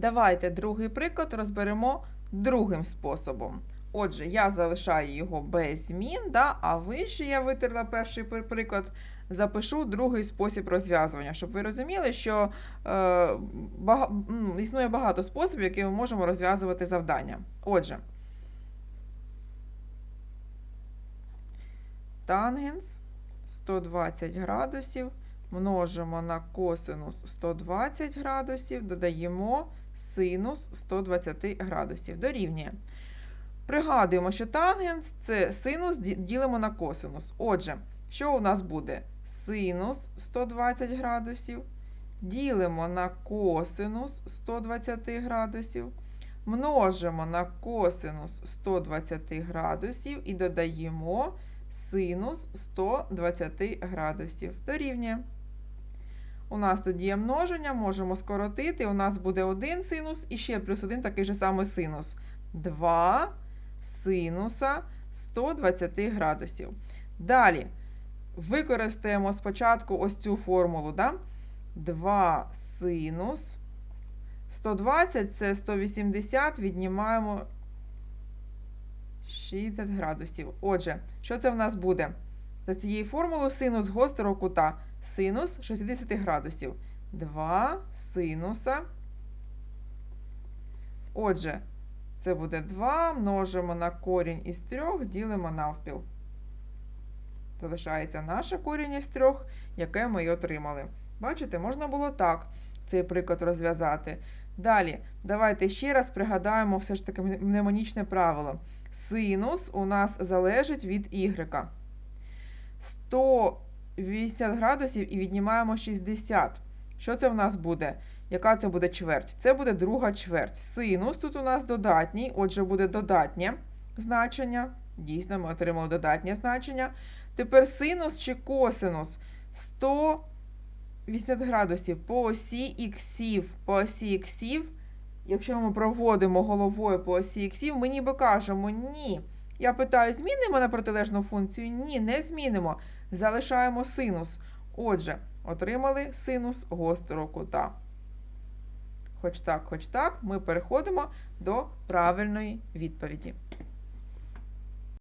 Давайте другий приклад розберемо другим способом. Отже, я залишаю його без змін, да, а вище я витерла перший приклад, запишу другий спосіб розв'язування, щоб ви розуміли, що е, бага, існує багато способів, які ми можемо розв'язувати завдання. Отже, тангенс 120 градусів множимо на косинус 120 градусів, додаємо синус 120 градусів. Дорівнює. Пригадуємо, що тангенс це синус ді- ділимо на косинус. Отже, що у нас буде? Синус 120 градусів. Ділимо на косинус 120 градусів. Множимо на косинус 120 градусів і додаємо синус 120 градусів. Дорівнює. У нас тут є множення, можемо скоротити. У нас буде один синус і ще плюс один такий же самий синус. 2 синуса 120 градусів. Далі використаємо спочатку ось цю формулу. Да? 2 синус 120 це 180, віднімаємо 60 градусів. Отже, що це в нас буде? За цією формулою синус гострого кута синус 60 градусів. 2 синуса. Отже, це буде 2, множимо на корінь із 3, ділимо навпіл. Залишається наше корінь із 3, яке ми й отримали. Бачите, можна було так цей приклад розв'язати. Далі, давайте ще раз пригадаємо все ж таки мнемонічне правило. Синус у нас залежить від y. 180 градусів і віднімаємо 60. Що це в нас буде? Яка це буде чверть? Це буде друга чверть. Синус тут у нас додатній, отже, буде додатнє значення. Дійсно, ми отримали додатнє значення. Тепер синус чи косинус 180 градусів по осі іксів. По осі іксів, якщо ми проводимо головою по осі іксів, ми ніби кажемо ні. Я питаю, змінимо на протилежну функцію? Ні, не змінимо. Залишаємо синус. Отже, отримали синус гострого кута. Хоч так, хоч так, ми переходимо до правильної відповіді.